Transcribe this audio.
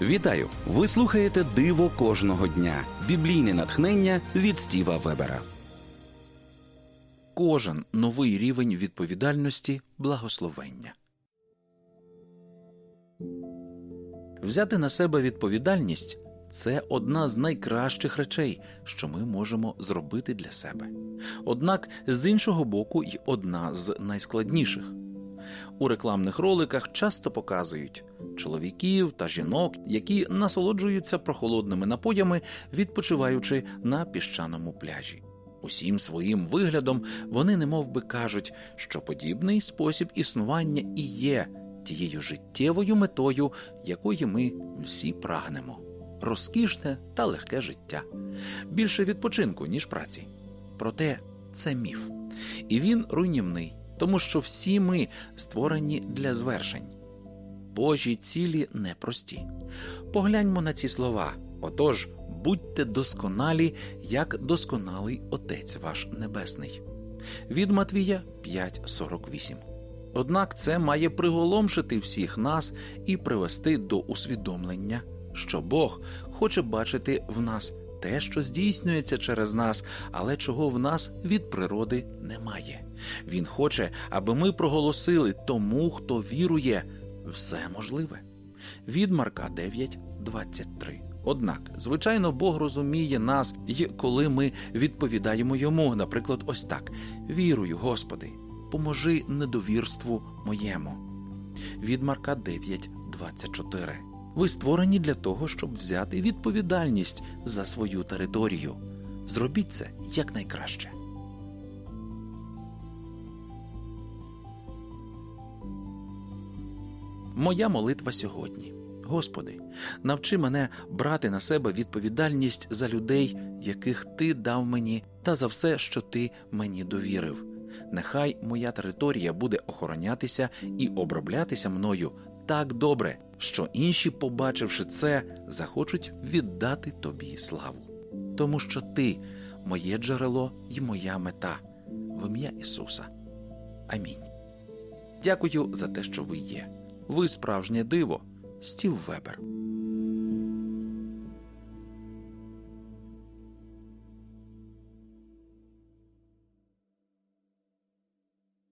Вітаю! Ви слухаєте Диво кожного дня. Біблійне натхнення від Стіва Вебера. Кожен новий рівень відповідальності благословення. Взяти на себе відповідальність це одна з найкращих речей, що ми можемо зробити для себе. Однак, з іншого боку, й одна з найскладніших. У рекламних роликах часто показують чоловіків та жінок, які насолоджуються прохолодними напоями, відпочиваючи на піщаному пляжі. Усім своїм виглядом вони немов би кажуть, що подібний спосіб існування і є тією життєвою метою, якої ми всі прагнемо розкішне та легке життя, більше відпочинку, ніж праці. Проте це міф, і він руйнівний, тому що всі ми створені для звершень. Божі цілі непрості. Погляньмо на ці слова. Отож, будьте досконалі, як досконалий Отець ваш Небесний. Від Матвія 5.48. Однак це має приголомшити всіх нас і привести до усвідомлення, що Бог хоче бачити в нас те, що здійснюється через нас, але чого в нас від природи немає. Він хоче, аби ми проголосили тому, хто вірує, все можливе. Від Марка 9.23. Однак, звичайно, Бог розуміє нас, і коли ми відповідаємо йому, наприклад, ось так: Вірую, Господи, поможи недовірству моєму. Від Марка 9.24. Ви створені для того, щоб взяти відповідальність за свою територію. Зробіть це якнайкраще. Моя молитва сьогодні. Господи, навчи мене брати на себе відповідальність за людей, яких Ти дав мені, та за все, що Ти мені довірив. Нехай моя територія буде охоронятися і оброблятися мною так добре, що інші, побачивши це, захочуть віддати тобі славу. Тому що ти моє джерело і моя мета в ім'я Ісуса. Амінь. Дякую за те, що ви є. Ви справжнє диво, Стів Вебер.